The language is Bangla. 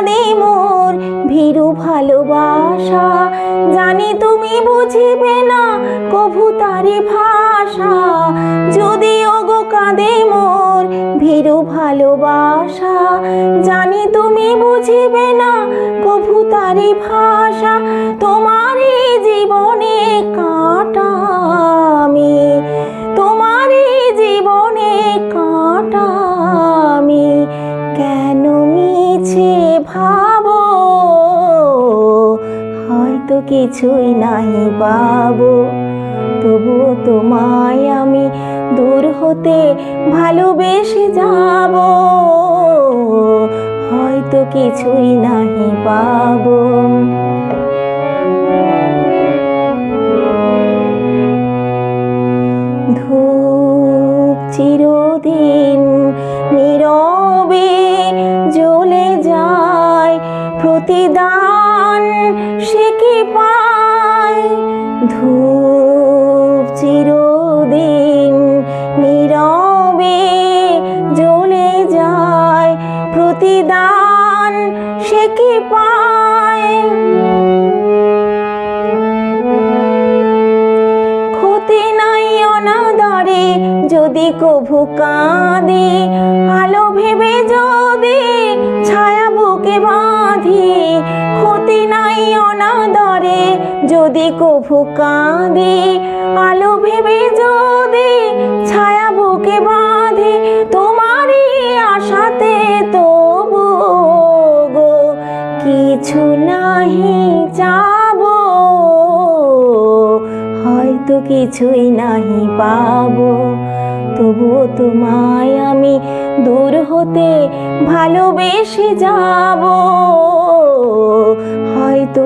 কাঁদে মোর ভীরু ভালোবাসা। জানি তুমি বুঝিবে না কভু তারি ভাষা। যদিও গো কাঁদে মোর ভীরু ভালোবাসা, জানি তুমি বুঝিবে না কভু তারি ভাষা। তোমারই জীবনে কাটা কিছুই নাই পাবো তবু তোমায় আমি দূর হতে ভালোবেসে যাব। হয়তো কিছুই নাহি পাবো ধূপ চিরদিন নীরবে জ্বলে যায় প্রতিদান সে কি পায়? ধূপ চিরদিন নীরবে জ্বলে যায়। প্রতিদান সে কি পায়? ক্ষতি নাই অনাদরে, যদি কভু কাঁদে, আলো ভেবে যদি অনাদরে যদি কভু কাঁদে, আলো ভেবে যদি ছায়া বুকে বাঁধে, তোমারই আশাতে তবু গো কিছু নাহি চাবো, হয়তো কিছুই নাহি পাবো। তবুও তোমায় আমি দূর হতে ভালোবেসে যাব।